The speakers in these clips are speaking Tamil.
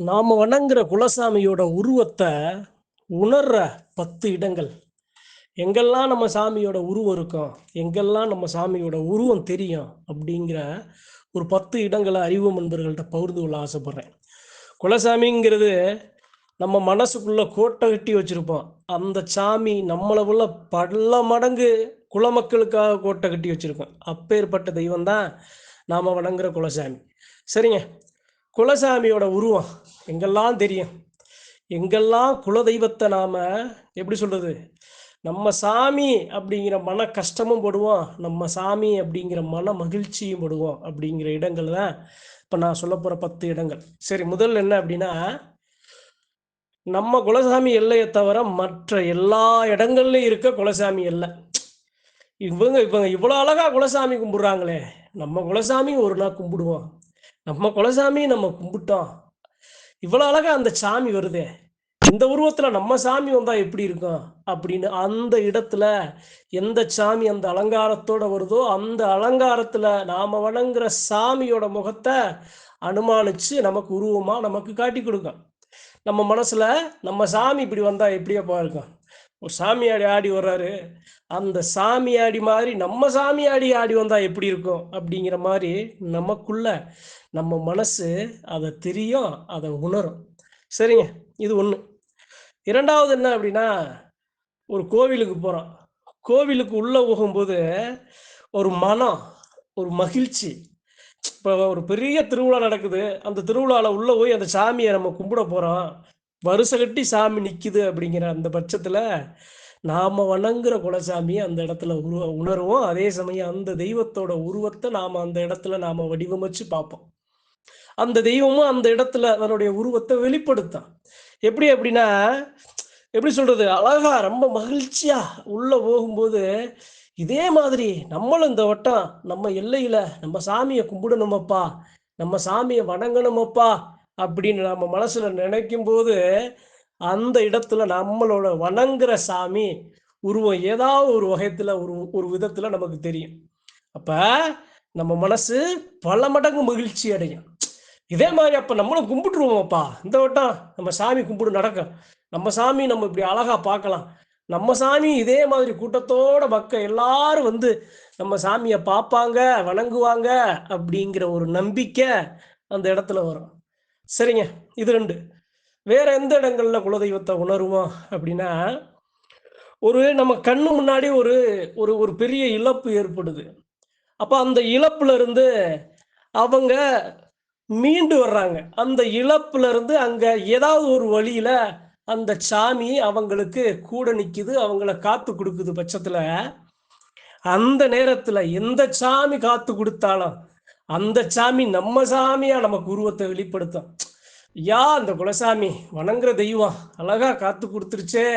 நாம் வணங்குற குலசாமியோட உருவத்தை உணர்ற பத்து இடங்கள். எங்கெல்லாம் நம்ம சாமியோட உருவம் இருக்கும் எங்கெல்லாம் நம்ம சாமியோட உருவம் தெரியும் அப்படிங்கிற ஒரு பத்து இடங்களை அறிவு நண்பர்கள்ட்ட பகிர்ந்து கொள்ள ஆசைப்படுறேன். குலசாமிங்கிறது நம்ம மனசுக்குள்ள கோட்டை கட்டி வச்சிருப்போம். அந்த சாமி நம்மளை உள்ள பல மடங்கு குலமக்களுக்காக கோட்டை கட்டி வச்சிருக்கோம். அப்பேற்பட்ட தெய்வம் தான் நாம் வணங்குற குலசாமி. சரிங்க. குலசாமியோட உருவம் எங்கெல்லாம் தெரியும்? எங்கெல்லாம் குலதெய்வத்தை நாம் எப்படி சொல்கிறது நம்ம சாமி அப்படிங்கிற மன கஷ்டமும் படுவோம். நம்ம சாமி அப்படிங்கிற மன மகிழ்ச்சியும் படுவோம் அப்படிங்கிற இடங்கள் தான் இப்போ நான் சொல்ல போகிற பத்து இடங்கள். சரி முதல்ல என்ன அப்படின்னா நம்ம குலசாமி எல்லையை தவிர மற்ற எல்லா இடங்கள்லையும் இருக்க குலசாமி எல்லை. இவங்க இவங்க இவ்வளோ அழகா குலசாமி கும்பிட்றாங்களே. நம்ம குலசாமி ஒரு நாள் கும்பிடுவோம். நம்ம குலசாமி நம்ம கும்பிட்டோம். இவ்வளோ அழகா அந்த சாமி வருதே. இந்த உருவத்துல நம்ம சாமி வந்தா எப்படி இருக்கும்? அப்படின்னு அந்த இடத்துல எந்த சாமி அந்த அலங்காரத்தோட வருதோ அந்த அலங்காரத்துல நாம வணங்குற சாமியோட முகத்தை அனுமானிச்சு நமக்கு உருவமா நமக்கு காட்டி கொடுக்கும். நம்ம மனசுல நம்ம சாமி இப்படி வந்தா எப்படியாப்பா இருக்கும்? சாமியாடி ஆடி வர்றாரு. அந்த சாமியாடி மாதிரி நம்ம சாமியாடி ஆடி வந்தா எப்படி இருக்கும்? அப்படிங்கிற மாதிரி நமக்குள்ள நம்ம மனசு அதை தெரியும் அதை உணரும். சரிங்க இது ஒன்று இரண்டாவது என்ன அப்படின்னா ஒரு கோவிலுக்கு போகிறோம் கோவிலுக்கு உள்ளே போகும்போது ஒரு மனம் ஒரு மகிழ்ச்சி. இப்போ ஒரு பெரிய திருவிழா நடக்குது. அந்த திருவிழாவில் உள்ளே போய் அந்த சாமியை நம்ம கும்பிட போகிறோம் வருஷ கட்டி சாமி நிற்குது அப்படிங்கிற அந்த பட்சத்தில் நாம் வணங்குற குலசாமியை அந்த இடத்துல உருவ உணர்வோம். அதே சமயம் அந்த தெய்வத்தோட உருவத்தை நாம் அந்த இடத்துல நாம் வடிவமைச்சு பார்ப்போம். அந்த தெய்வமும் அந்த இடத்துல அதனுடைய உருவத்தை வெளிப்படுத்தும். எப்படி அப்படின்னா எப்படி சொல்றது? அழகா ரொம்ப மகிழ்ச்சியா உள்ள போகும்போது இதே மாதிரி நம்மளும் இந்த வட்டம் நம்ம எல்லையில நம்ம சாமியை கும்பிடணுமப்பா நம்ம சாமியை வணங்கணுமப்பா அப்படின்னு நம்ம மனசுல நினைக்கும் போது அந்த இடத்துல நம்மளோட வணங்குற சாமி உருவம் ஏதாவது ஒரு வகைத்துல ஒரு ஒரு விதத்துல நமக்கு தெரியும். அப்ப நம்ம மனசு பல மடங்கு மகிழ்ச்சி அடையும். இதே மாதிரி அப்ப நம்மளும் கும்பிட்டுருவோம்ப்பா. இந்த வட்டம் நம்ம சாமி கும்பிடு நடக்கும். நம்ம சாமி நம்ம இப்படி அழகா பார்க்கலாம். நம்ம சாமி இதே மாதிரி கூட்டத்தோட மக்கள் எல்லாரும் வந்து நம்ம சாமியை பார்ப்பாங்க வணங்குவாங்க அப்படிங்கிற ஒரு நம்பிக்கை அந்த இடத்துல வரும். சரிங்க இது ரெண்டு. வேற எந்த இடங்கள்ல குலதெய்வத்தை உணருவோம் அப்படின்னா ஒரு நம்ம கண்ணு முன்னாடி ஒரு ஒரு ஒரு பெரிய இழப்பு ஏற்படுது. அப்போ அந்த இழப்புல இருந்து அவங்க மீண்டு வர்றாங்க. அந்த இழப்புல இருந்து அங்க ஏதாவது ஒரு வழியில அந்த சாமி அவங்களுக்கு கூட நிற்குது அவங்கள காத்து கொடுக்குது பட்சத்துல அந்த நேரத்துல எந்த சாமி காத்து கொடுத்தாலும் அந்த சாமி நம்ம சாமியா நமக்கு உருவத்தை வெளிப்படுத்தும். யா அந்த குலசாமி வணங்குற தெய்வம் அழகா காத்து கொடுத்துருச்சே.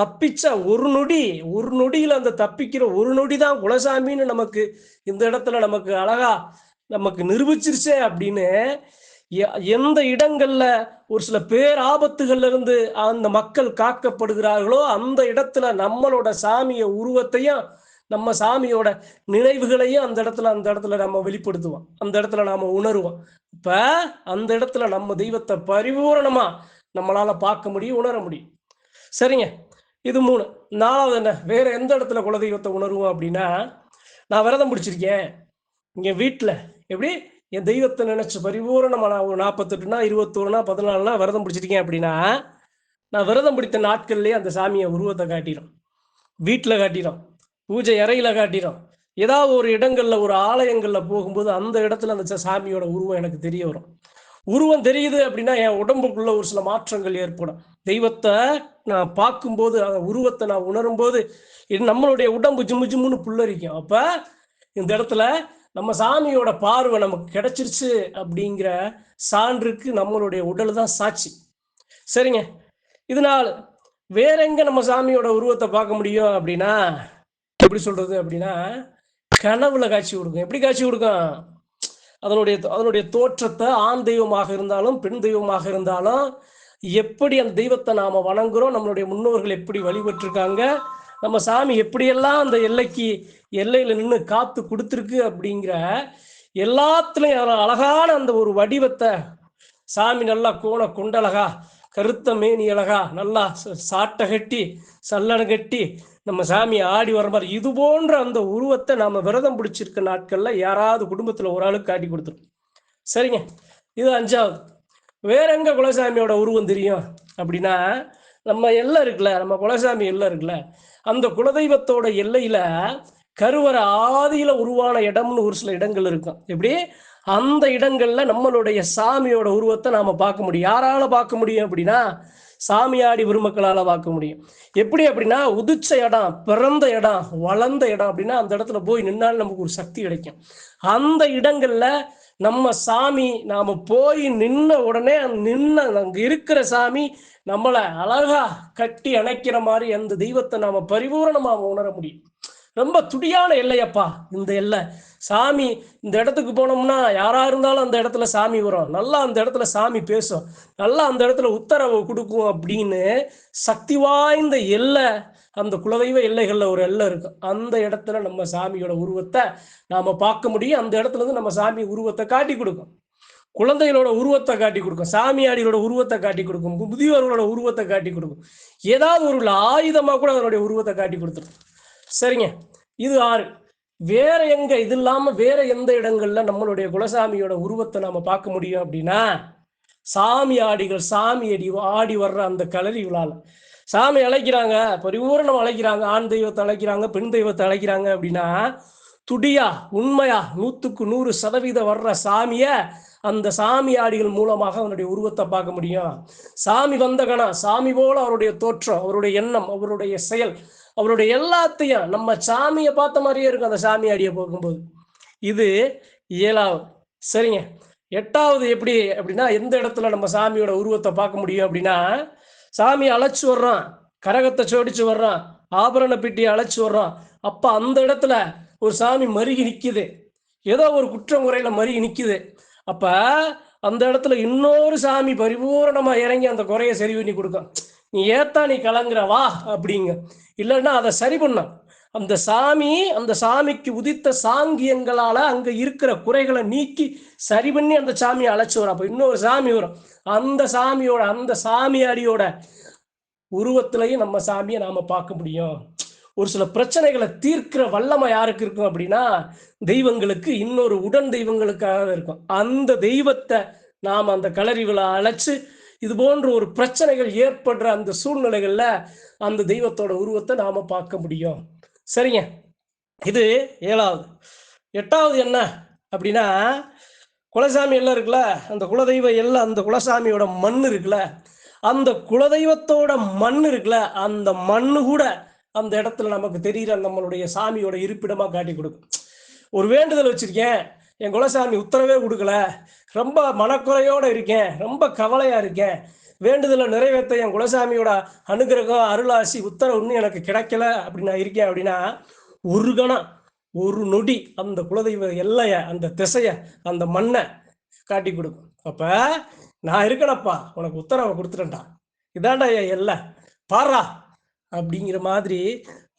தப்பிச்ச ஒரு நொடி ஒரு நொடியில அந்த தப்பிக்கிற ஒரு நொடி தான் குலசாமின்னு நமக்கு இந்த இடத்துல நமக்கு அழகா நமக்கு நிரூபிச்சிருச்சே அப்படின்னு எந்த இடங்கள்ல ஒரு சில பேர் ஆபத்துகள்ல இருந்து அந்த மக்கள் காக்கப்படுகிறார்களோ அந்த இடத்துல நம்மளோட சாமிய உருவத்தையும் நம்ம சாமியோட நினைவுகளையும் அந்த இடத்துல அந்த இடத்துல நம்ம வெளிப்படுத்துவோம். அந்த இடத்துல நாம உணருவோம். இப்ப அந்த இடத்துல நம்ம தெய்வத்தை பரிபூரணமா நம்மளால பார்க்க முடியும் உணர முடியும். சரிங்க. இது மூணு. நாலாவது என்ன? வேற எந்த இடத்துல குலதெய்வத்தை உணருவோம் அப்படின்னா நான் விரதம் பிடிச்சிருக்கேன் இங்க வீட்டுல எப்படி? என் தெய்வத்தை நினைச்சு பரிபூரணமா நான் ஒரு நாற்பத்தெட்டுனா இருபத்தோருனா பதினாலுனா விரதம் பிடிச்சிருக்கேன் அப்படின்னா நான் விரதம் பிடித்த நாட்கள்லேயே அந்த சாமியை உருவத்தை காட்டிடும். வீட்டில் காட்டிடும். பூஜை அறையில காட்டிடும். ஏதாவது ஒரு இடங்கள்ல ஒரு ஆலயங்கள்ல போகும்போது அந்த இடத்துல அந்த சாமியோட உருவம் எனக்கு தெரிய வரும். உருவம் தெரியுது அப்படின்னா என் உடம்புக்குள்ள ஒரு சில மாற்றங்கள் ஏற்படும். தெய்வத்தை நான் பார்க்கும்போது அந்த உருவத்தை நான் உணரும் போது நம்மளுடைய உடம்பு ஜிம்மு ஜிம்முன்னு புல்லரிக்கும். அப்ப இந்த இடத்துல நம்ம சாமியோட பார்வை நமக்கு கிடைச்சிருச்சு அப்படிங்கிற சான்றுக்கு நம்மளுடைய உடல் தான் சாட்சி. சரிங்க. இதனால் வேற எங்க நம்ம சாமியோட உருவத்தை பார்க்க முடியும் அப்படின்னா எப்படி சொல்றது அப்படின்னா கனவுல காட்சி கொடுக்கும். எப்படி காட்சி கொடுக்கும்? அதனுடைய அதனுடைய தோற்றத்தை ஆண் தெய்வமாக இருந்தாலும் பெண் தெய்வமாக இருந்தாலும் எப்படி அந்த தெய்வத்தை நாம வணங்குறோம் நம்மளுடைய முன்னோர்கள் எப்படி வழிபட்டிருக்காங்க நம்ம சாமி எப்படியெல்லாம் அந்த எல்லைக்கு எல்லையில நின்று காத்து கொடுத்துருக்கு அப்படிங்கிற எல்லாத்துலயும் அழகான அந்த ஒரு வடிவத்தை சாமி நல்லா கோண குண்டழகா கருத்த மேனி அழகா நல்லா ச- சாட்டை கட்டி சல்லடை கட்டி நம்ம சாமி ஆடி வர மாதிரி இது போன்ற அந்த உருவத்தை நம்ம விரதம் பிடிச்சிருக்க நாட்கள்ல யாராவது குடும்பத்துல ஒரு ஆளுக்கு காட்டி கொடுத்துரும். சரிங்க. இது அஞ்சாவது. வேற எங்க குலசாமியோட உருவம் தெரியும்? அப்படின்னா நம்ம எல்லை இருக்குல்ல நம்ம குலசாமி எல்லாம் இருக்குல்ல அந்த குலதெய்வத்தோட எல்லையில கருவறை ஆதியில உருவான இடம்னு ஒரு சில இடங்கள் இருக்கும். எப்படி? அந்த இடங்கள்ல நம்மளுடைய சாமியோட உருவத்தை நாம பார்க்க முடியும். யாரால பார்க்க முடியும் அப்படின்னா சாமியாடி பெருமக்களால பார்க்க முடியும். எப்படி அப்படின்னா உதிச்ச இடம் பிறந்த இடம் வளர்ந்த இடம் அப்படின்னா அந்த இடத்துல போய் நின்னாலும் நமக்கு ஒரு சக்தி கிடைக்கும். அந்த இடங்கள்ல நம்ம சாமி நாம போய் நின்ன உடனே நின்ன அங்க இருக்கிற சாமி நம்மளை அழகா கட்டி அணைக்கிற மாதிரி அந்த தெய்வத்தை நாம பரிபூரணமா உணர முடியும். ரொம்ப துடியான எல்லையப்பா இந்த எல்லை. சாமி இந்த இடத்துக்கு போனோம்னா யாரா இருந்தாலும் அந்த இடத்துல சாமி வரும். நல்லா அந்த இடத்துல சாமி பேசும். நல்லா அந்த இடத்துல உத்தரவு கொடுக்கும் அப்படின்னு சக்தி வாய்ந்த எல்லை அந்த குலதெய்வ எல்லைகளில் ஒரு எல்லை இருக்கும் அந்த இடத்துல நம்ம சாமியோட உருவத்தை நாம பார்க்க முடியும். அந்த இடத்துல இருந்து நம்ம சாமி உருவத்தை காட்டி கொடுக்கும். குழந்தைகளோட உருவத்தை காட்டி கொடுக்கும். சாமியாடிகளோட உருவத்தை காட்டி கொடுக்கும். முதியோர்களோட உருவத்தை காட்டி கொடுக்கும். ஏதாவது ஒரு ஆயுதமாக கூட அதனுடைய உருவத்தை காட்டி கொடுத்துரும். சரிங்க. இது ஆறு. வேற எங்க இது இல்லாம வேற எந்த இடங்கள்ல நம்மளுடைய குலசாமியோட உருவத்தை நாம பார்க்க முடியும் அப்படின்னா சாமி ஆடிகள் சாமி அடி ஆடி வர்ற அந்த கலரி விழால. சாமி அழைக்கிறாங்க பரிபூரணம் அழைக்கிறாங்க ஆண் தெய்வத்தை அழைக்கிறாங்க பெண் தெய்வத்தை அழைக்கிறாங்க அப்படின்னா துடியா உண்மையா நூத்துக்கு நூறு சதவீதம் வர்ற சாமிய அந்த சாமி ஆடிகள் மூலமாக அவனுடைய உருவத்தை பார்க்க முடியும். சாமி வந்த கணம் சாமி போல அவருடைய தோற்றம் அவருடைய எண்ணம் அவருடைய செயல் அவருடைய எல்லாத்தையும் நம்ம சாமியை பார்த்த மாதிரியே இருக்கும் அந்த சாமி அடியை போகும்போது இது ஏழாவது. சரிங்க. எட்டாவது எப்படி அப்படின்னா எந்த இடத்துல நம்ம சாமியோட உருவத்தை பார்க்க முடியும் அப்படின்னா சாமி அழைச்சி வர்றான். கரகத்தை சோடிச்சு வர்றான். ஆபரண பெட்டியை அழைச்சி வர்றான். அப்போ அந்த இடத்துல ஒரு சாமி மருகி நிற்கிது ஏதோ ஒரு குற்றம் குறையில மருகி நிற்கிது அப்போ அந்த இடத்துல இன்னொரு சாமி பரிபூரணமாக இறங்கி அந்த குறையை சரி பண்ணி கொடுக்கும். நீ ஏத்தா நீ கலங்குற வா அப்படிங்க. இல்லைன்னா அதை சரி பண்ண. அந்த சாமி அந்த சாமிக்கு உதித்த சாங்கியங்களால அங்க இருக்கிற குறைகளை நீக்கி சரி பண்ணி அந்த சாமியை அழைச்சி வரும். அப்ப இன்னொரு சாமி வரும். அந்த சாமியோட அந்த சாமியாரியோட உருவத்திலையும் நம்ம சாமியை நாம பார்க்க முடியும். ஒரு சில பிரச்சனைகளை தீர்க்கிற வல்லமை யாருக்கு இருக்கும் அப்படின்னா தெய்வங்களுக்கு இன்னொரு உடன் தெய்வங்களுக்காக இருக்கும். அந்த தெய்வத்தை நாம் அந்த களரி விழா அழைச்சு இது போன்ற ஒரு பிரச்சனைகள் ஏற்படுற அந்த சூழ்நிலைகள்ல அந்த தெய்வத்தோட உருவத்தை நாம பார்க்க முடியும். சரிங்க. இது ஏழாவது. எட்டாவது என்ன? அப்படின்னா குலசாமி எல்லாம் இருக்குல்ல அந்த குலதெய்வ எல்லாம் அந்த குலசாமியோட மண் இருக்குல்ல அந்த குலதெய்வத்தோட மண் இருக்குல்ல அந்த மண்ணு கூட அந்த இடத்துல நமக்கு தெரிகிற நம்மளுடைய சாமியோட இருப்பிடமா காட்டி கொடுக்கும். ஒரு வேண்டுதல் வச்சிருக்கேன். என் குலசாமி உத்தரவே கொடுக்கல. ரொம்ப மனக்குறையோடு இருக்கேன். ரொம்ப கவலையாக இருக்கேன். வேண்டுதலை நிறைவேற்ற என் குலசாமியோட அனுகிரகம் அருளாசி உத்தரவு இன்னும் எனக்கு கிடைக்கல அப்படி நான் இருக்கேன் அப்படின்னா ஒரு கணம் ஒரு நொடி அந்த குலதெய்வ எல்லைய அந்த திசைய அந்த மண்ணை காட்டி கொடுக்கும். அப்ப நான் இருக்கணப்பா உனக்கு உத்தரவை கொடுத்துட்டேன்டா. இதாண்டா என் எல்லை. பாரா அப்படிங்கிற மாதிரி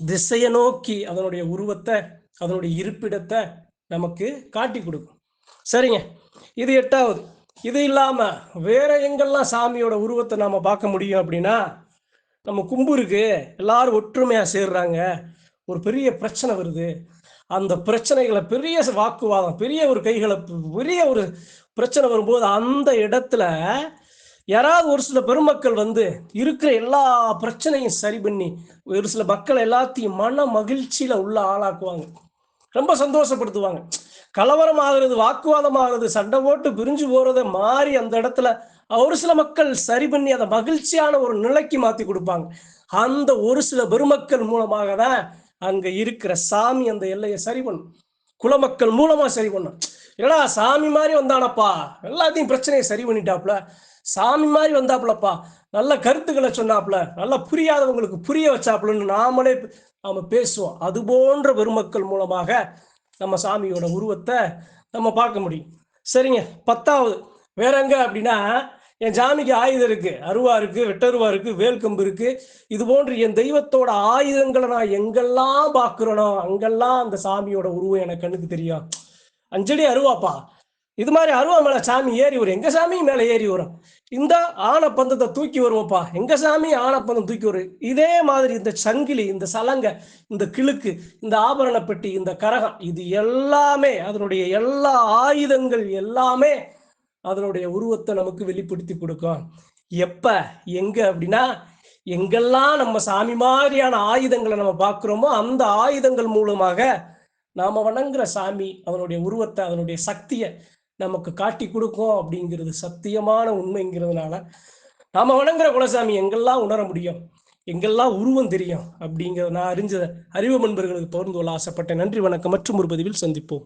திசையை நோக்கி அதனுடைய உருவத்தை அதனுடைய இருப்பிடத்தை நமக்கு காட்டி கொடுக்கும். சரிங்க. இது எட்டாவது. இது இல்லாமல் வேற எங்கெல்லாம் சாமியோட உருவத்தை நாம் பார்க்க முடியும் அப்படின்னா நம்ம கும்புருக்கு எல்லாரும் ஒற்றுமையாக சேர்றாங்க. ஒரு பெரிய பிரச்சனை வருது. அந்த பிரச்சனைகளை பெரிய வாக்குவாதம் பெரிய ஒரு கைகளை பெரிய ஒரு பிரச்சனை வரும்போது அந்த இடத்துல யாராவது ஒரு சில பெருமக்கள் வந்து இருக்கிற எல்லா பிரச்சனையும் சரி பண்ணி ஒரு சில மக்கள் எல்லாத்தையும் மன மகிழ்ச்சியில உள்ள ஆளாக்குவாங்க. ரொம்ப சந்தோஷப்படுத்துவாங்க. கலவரம் ஆகுறது வாக்குவாதம் ஆகிறது சண்டை போட்டு பிரிஞ்சு போறதை மாறி அந்த இடத்துல ஒரு சில மக்கள் சரி பண்ணி அதை மகிழ்ச்சியான ஒரு நிலைக்கு மாத்தி கொடுப்பாங்க. அந்த ஒரு சில பெருமக்கள் மூலமாக தான் அங்க இருக்கிற சாமி அந்த எல்லையை சரி பண்ணும். குலமக்கள் மூலமா சரி பண்ணும். ஏடா சாமி மாதிரி வந்தானப்பா? எல்லாத்தையும் பிரச்சனையை சரி பண்ணிட்டாப்ல சாமி மாதிரி வந்தாப்புலப்பா? நல்ல கருத்துக்களை சொன்னாப்புல. நல்லா புரியாதவங்களுக்கு புரிய வச்சாப்புலன்னு நாமளே நாம பேசுவோம். அது போன்ற பெருமக்கள் மூலமாக நம்ம சாமியோட உருவத்தை நம்ம பார்க்க முடியும். சரிங்க. பத்தாவது வேற எங்க அப்படின்னா என் சாமிக்கு ஆயுதம் இருக்கு. அருவா இருக்கு வெட்டருவா இருக்கு வேல்கம்பு இருக்கு. இது போன்று என் தெய்வத்தோட ஆயுதங்களை நான் எங்கெல்லாம் பார்க்குறேனோ அங்கெல்லாம் அந்த சாமியோட உருவம் எனக்கு கண்ணுக்கு தெரியும். அஞ்சடி அருவாப்பா. இது மாதிரி அருவாமலை சாமி ஏறி வரும். எங்க சாமியும் மேல ஏறி வரும்? இந்த ஆனப்பந்தத்தை தூக்கி வருவோம்ப்பா எங்க சாமி ஆனப்பந்தம் தூக்கி வரும் இதே மாதிரி இந்த சங்கிலி இந்த சலங்க இந்த கிழுக்கு இந்த ஆபரண பெட்டி இந்த கரகம் இது எல்லாமே அதனுடைய எல்லா ஆயுதங்கள் எல்லாமே அதனுடைய உருவத்தை நமக்கு வெளிப்படுத்தி கொடுக்கும். எப்ப? எங்க அப்படின்னா எங்கெல்லாம் நம்ம சாமி மாதிரியான ஆயுதங்களை நம்ம பார்க்குறோமோ அந்த ஆயுதங்கள் மூலமாக நாம வணங்குற சாமி அதனுடைய உருவத்தை அதனுடைய சக்தியை நமக்கு காட்டி கொடுக்கும் அப்படிங்கிறது சத்தியமான உண்மைங்கிறதுனால நாம வணங்குற குலசாமி எங்கெல்லாம் உணர முடியும்? எங்கெல்லாம் உருவம் தெரியும்? அப்படிங்கிறத நான் அறிஞ்ச அறிவு நண்பர்களுக்கு பகிர்ந்து கொள்ள ஆசைப்பட்டேன். நன்றி வணக்கம். மற்றும் ஒரு பதிவில் சந்திப்போம்.